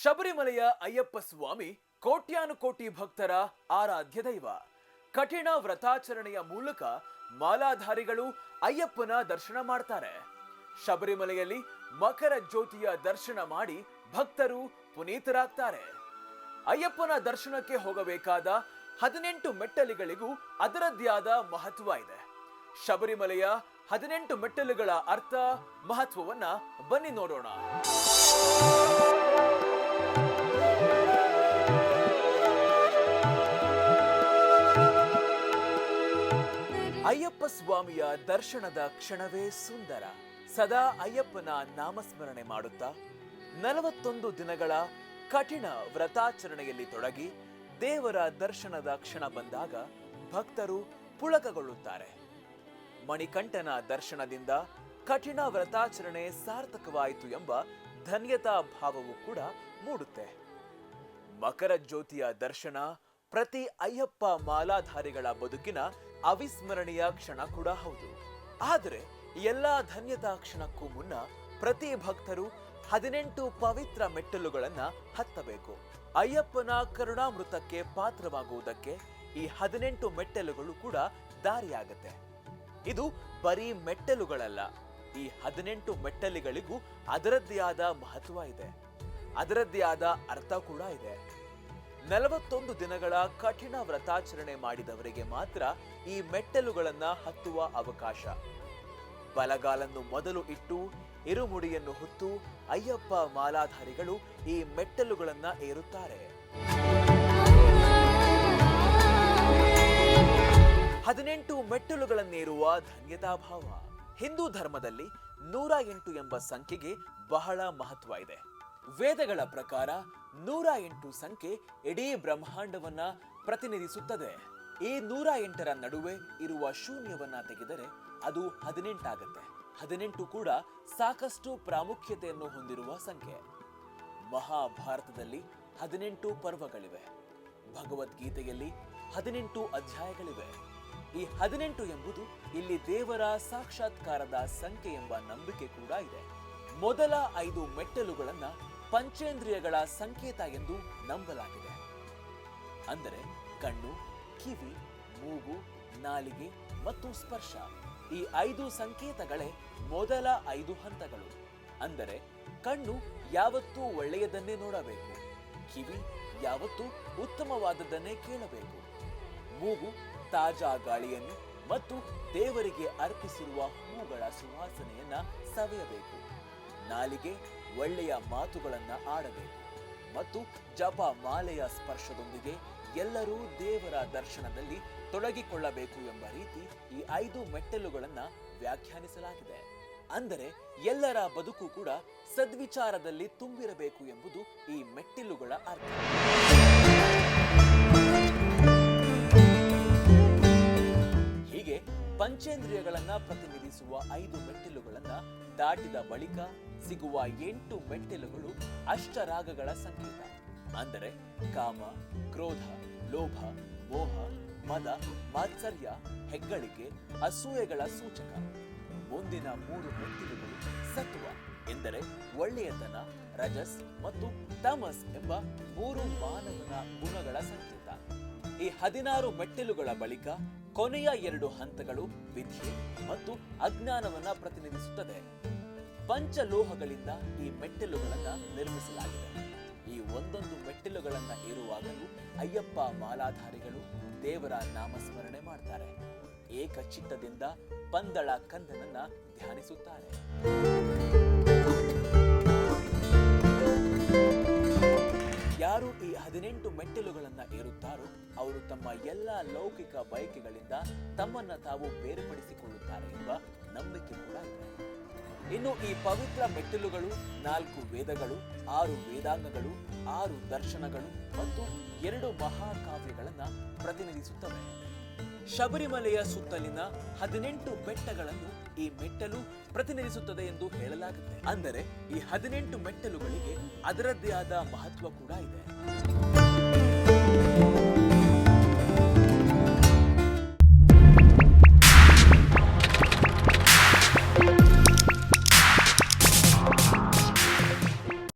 ಶಬರಿಮಲೆಯ ಅಯ್ಯಪ್ಪ ಸ್ವಾಮಿ ಕೋಟ್ಯಾನುಕೋಟಿ ಭಕ್ತರ ಆರಾಧ್ಯ ದೈವ. ಕಠಿಣ ವ್ರತಾಚರಣೆಯ ಮೂಲಕ ಮಾಲಾಧಾರಿಗಳು ಅಯ್ಯಪ್ಪನ ದರ್ಶನ ಮಾಡ್ತಾರೆ. ಶಬರಿಮಲೆಯಲ್ಲಿ ಮಕರ ಜ್ಯೋತಿಯ ದರ್ಶನ ಮಾಡಿ ಭಕ್ತರು ಪುನೀತರಾಗ್ತಾರೆ. ಅಯ್ಯಪ್ಪನ ದರ್ಶನಕ್ಕೆ ಹೋಗಬೇಕಾದ ಹದಿನೆಂಟು ಮೆಟ್ಟಲಿಗಳಿಗೂ ಅದರದ್ದೇ ಆದ ಮಹತ್ವ ಇದೆ. ಶಬರಿಮಲೆಯ ಹದಿನೆಂಟು ಮೆಟ್ಟಲುಗಳ ಅರ್ಥ ಮಹತ್ವವನ್ನ ಬನ್ನಿ ನೋಡೋಣ. ಅಯ್ಯಪ್ಪ ಸ್ವಾಮಿಯ ದರ್ಶನದ ಕ್ಷಣವೇ ಸುಂದರ. ಸದಾ ಅಯ್ಯಪ್ಪನ ನಾಮಸ್ಮರಣೆ ಮಾಡುತ್ತಾ, ನಲವತ್ತೊಂದು ದಿನಗಳ ಕಠಿಣ ವ್ರತಾಚರಣೆಯಲ್ಲಿ ತೊಡಗಿ, ದೇವರ ದರ್ಶನದ ಕ್ಷಣ ಬಂದಾಗ ಭಕ್ತರು ಪುಳಕಗೊಳ್ಳುತ್ತಾರೆ. ಮಣಿಕಂಠನ ದರ್ಶನದಿಂದ ಕಠಿಣ ವ್ರತಾಚರಣೆ ಸಾರ್ಥಕವಾಯಿತು ಎಂಬ ಧನ್ಯತಾ ಭಾವವು ಕೂಡ ಮೂಡುತ್ತೆ. ಮಕರ ಜ್ಯೋತಿಯ ದರ್ಶನ ಪ್ರತಿ ಅಯ್ಯಪ್ಪ ಮಾಲಾಧಾರಿಗಳ ಬದುಕಿನ ಅವಿಸ್ಮರಣೀಯ ಕ್ಷಣ ಕೂಡ ಹೌದು. ಆದರೆ ಎಲ್ಲಾ ಧನ್ಯತಾ ಕ್ಷಣಕ್ಕೂ ಮುನ್ನ ಪ್ರತಿ ಭಕ್ತರು ಹದಿನೆಂಟು ಪವಿತ್ರ ಮೆಟ್ಟಲುಗಳನ್ನ ಹತ್ತಬೇಕು. ಅಯ್ಯಪ್ಪನ ಕರುಣಾಮೃತಕ್ಕೆ ಪಾತ್ರವಾಗುವುದಕ್ಕೆ ಈ ಹದಿನೆಂಟು ಮೆಟ್ಟಲುಗಳು ಕೂಡ ದಾರಿಯಾಗತ್ತೆ. ಇದು ಬರೀ ಮೆಟ್ಟಲುಗಳಲ್ಲ ಈ ಹದಿನೆಂಟು ಮೆಟ್ಟಲಿಗಳಿಗೂ ಅದರದ್ದೇ ಆದ ಮಹತ್ವ ಇದೆ. ಅದರದ್ದೇ ಆದ ಅರ್ಥ ಕೂಡ ಇದೆ. ನಲವತ್ತೊಂದು ದಿನಗಳ ಕಠಿಣ ವ್ರತಾಚರಣೆ ಮಾಡಿದವರಿಗೆ ಮಾತ್ರ ಈ ಮೆಟ್ಟಲುಗಳನ್ನ ಹತ್ತುವ ಅವಕಾಶ. ಬಲಗಾಲನ್ನು ಮೊದಲು ಇಟ್ಟು, ಇರುಮುಡಿಯನ್ನು ಹೊತ್ತು ಅಯ್ಯಪ್ಪ ಮಾಲಾಧಾರಿಗಳು ಈ ಮೆಟ್ಟಲುಗಳನ್ನ ಏರುತ್ತಾರೆ. ಹದಿನೆಂಟು ಮೆಟ್ಟಲುಗಳನ್ನೇರುವ ಧನ್ಯತಾಭಾವ. ಹಿಂದೂ ಧರ್ಮದಲ್ಲಿ ನೂರ ಎಂಟು ಎಂಬ ಸಂಖ್ಯೆಗೆ ಬಹಳ ಮಹತ್ವ ಇದೆ. ವೇದಗಳ ಪ್ರಕಾರ ನೂರ ಎಂಟು ಸಂಖ್ಯೆ ಇಡೀ ಬ್ರಹ್ಮಾಂಡವನ್ನ ಪ್ರತಿನಿಧಿಸುತ್ತದೆ. ಈ ನೂರ ಎಂಟರ ನಡುವೆ ಇರುವ ಶೂನ್ಯವನ್ನ ತೆಗೆದರೆ ಅದು ಹದಿನೆಂಟಾಗತ್ತೆ. ಹದಿನೆಂಟು ಕೂಡ ಸಾಕಷ್ಟು ಪ್ರಾಮುಖ್ಯತೆಯನ್ನು ಹೊಂದಿರುವ ಸಂಖ್ಯೆ. ಮಹಾಭಾರತದಲ್ಲಿ ಹದಿನೆಂಟು ಪರ್ವಗಳಿವೆ. ಭಗವದ್ಗೀತೆಯಲ್ಲಿ ಹದಿನೆಂಟು ಅಧ್ಯಾಯಗಳಿವೆ. ಈ ಹದಿನೆಂಟು ಎಂಬುದು ಇಲ್ಲಿ ದೇವರ ಸಾಕ್ಷಾತ್ಕಾರದ ಸಂಖ್ಯೆ ಎಂಬ ನಂಬಿಕೆ ಕೂಡ ಇದೆ. ಮೊದಲ ಐದು ಮೆಟ್ಟಲುಗಳನ್ನ ಪಂಚೇಂದ್ರಿಯಗಳ ಸಂಕೇತ ಎಂದು ನಂಬಲಾಗಿದೆ. ಅಂದರೆ ಕಣ್ಣು, ಕಿವಿ, ಮೂಗು, ನಾಲಿಗೆ ಮತ್ತು ಸ್ಪರ್ಶ. ಈ ಐದು ಸಂಕೇತಗಳೇ ಮೊದಲ ಐದು ಹಂತಗಳು. ಅಂದರೆ ಕಣ್ಣು ಯಾವತ್ತೂ ಒಳ್ಳೆಯದನ್ನೇ ನೋಡಬೇಕು. ಕಿವಿ ಯಾವತ್ತೂ ಉತ್ತಮವಾದದ್ದನ್ನೇ ಕೇಳಬೇಕು. ಮೂಗು ತಾಜಾ ಗಾಳಿಯನ್ನು ಮತ್ತು ದೇವರಿಗೆ ಅರ್ಪಿಸಿರುವ ಹೂಗಳ ಸುವಾಸನೆಯನ್ನ ಸವಿಯಬೇಕು. ನಾಲಿಗೆ ಒಳ್ಳೆಯ ಮಾತುಗಳನ್ನ ಆಡಬೇಕು ಮತ್ತು ಜಪ ಮಾಲೆಯ ಸ್ಪರ್ಶದೊಂದಿಗೆ ಎಲ್ಲರೂ ದೇವರ ದರ್ಶನದಲ್ಲಿ ತೊಡಗಿಕೊಳ್ಳಬೇಕು ಎಂಬ ರೀತಿ ಈ ಐದು ಮೆಟ್ಟಲುಗಳನ್ನ ವ್ಯಾಖ್ಯಾನಿಸಲಾಗಿದೆ. ಅಂದರೆ ಎಲ್ಲರ ಬದುಕು ಕೂಡ ಸದ್ವಿಚಾರದಲ್ಲಿ ತುಂಬಿರಬೇಕು ಎಂಬುದು ಈ ಮೆಟ್ಟಿಲುಗಳ ಅರ್ಥ. ಪಂಚೇಂದ್ರಿಯಗಳನ್ನ ಪ್ರತಿನಿಧಿಸುವ ಐದು ಮೆಟ್ಟಿಲುಗಳನ್ನ ದಾಟಿದ ಬಳಿಕ ಸಿಗುವ ಎಂಟು ಮೆಟ್ಟಿಲುಗಳು ಅಷ್ಟರಾಗಗಳ ಸಂಕೇತ. ಅಂದರೆ ಕಾಮ, ಕ್ರೋಧ, ಲೋಭ, ಮೋಹ, ಮದ, ಮಾತ್ಸರ್ಯ, ಹೆಗ್ಗಳಿಕೆ, ಅಸೂಯೆಗಳ ಸೂಚಕ. ಮುಂದಿನ ಮೂರು ಮೆಟ್ಟಿಲುಗಳು ಸತ್ವ, ಎಂದರೆ ಒಳ್ಳೆಯತನ, ರಜಸ್ ಮತ್ತು ತಮಸ್ ಎಂಬ ಮೂರು ಮಾನವನ ಗುಣಗಳ ಸಂಕೇತ. ಈ ಹದಿನಾರು ಮೆಟ್ಟಿಲುಗಳ ಬಳಿಕ ಕೊನೆಯ ಎರಡು ಹಂತಗಳು ವಿದ್ಯೆ ಮತ್ತು ಅಜ್ಞಾನವನ್ನ ಪ್ರತಿನಿಧಿಸುತ್ತದೆ. ಪಂಚಲೋಹಗಳಿಂದ ಈ ಮೆಟ್ಟಿಲುಗಳನ್ನ ನಿರ್ಮಿಸಲಾಗಿದೆ. ಈ ಒಂದೊಂದು ಮೆಟ್ಟಿಲುಗಳನ್ನ ಏರುವಾಗಲೂ ಅಯ್ಯಪ್ಪ ಮಾಲಾಧಾರಿಗಳು ದೇವರ ನಾಮಸ್ಮರಣೆ ಮಾಡ್ತಾರೆ. ಏಕಚಿತ್ತದಿಂದ ಪಂದಳ ಕಂದನನ್ನ ಧ್ಯಾನಿಸುತ್ತಾರೆ. ಮೆಟ್ಟಿಲುಗಳನ್ನ ಅವರು ತಮ್ಮ ಎಲ್ಲ ಲೌಕಿಕ ಬಯಕೆಗಳಿಂದ ತಮ್ಮನ್ನ ತಾವು ಬೇರ್ಪಡಿಸಿಕೊಳ್ಳುತ್ತಾರೆ ಎಂಬ ನಂಬಿಕೆ ಕೂಡ ಇನ್ನು ಈ ಪವಿತ್ರ ಮೆಟ್ಟಿಲುಗಳು, ನಾಲ್ಕು ವೇದಗಳು, ಆರು ವೇದಾಂಗಗಳು, ಆರು ದರ್ಶನಗಳು ಮತ್ತು ಎರಡು ಮಹಾಕಾವ್ಯಗಳನ್ನ ಪ್ರತಿನಿಧಿಸುತ್ತವೆ. ಶಬರಿಮಲೆಯ ಸುತ್ತಲಿನ ಹದಿನೆಂಟು ಬೆಟ್ಟಗಳನ್ನು ಈ ಮೆಟ್ಟಲು ಪ್ರತಿನಿಧಿಸುತ್ತದೆ ಎಂದು ಹೇಳಲಾಗುತ್ತೆ. ಅಂದರೆ ಈ ಹದಿನೆಂಟು ಮೆಟ್ಟಲುಗಳಿಗೆ ಅದರದ್ದೇ ಆದ ಮಹತ್ವ ಕೂಡ ಇದೆ.